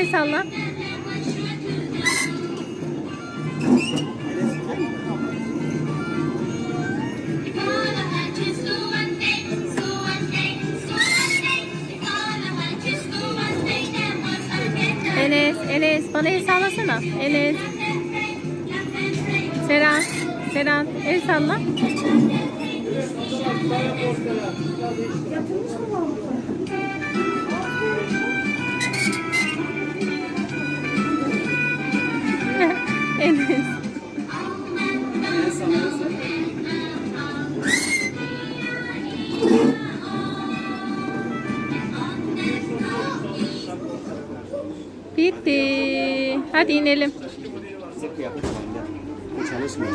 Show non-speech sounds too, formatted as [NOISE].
El salla. Enes, Enes bana el sallasana. Enes. Seren, Seren el salla. Enes. [LAUGHS] Bitti. Hadi inelim. Çalışmıyor.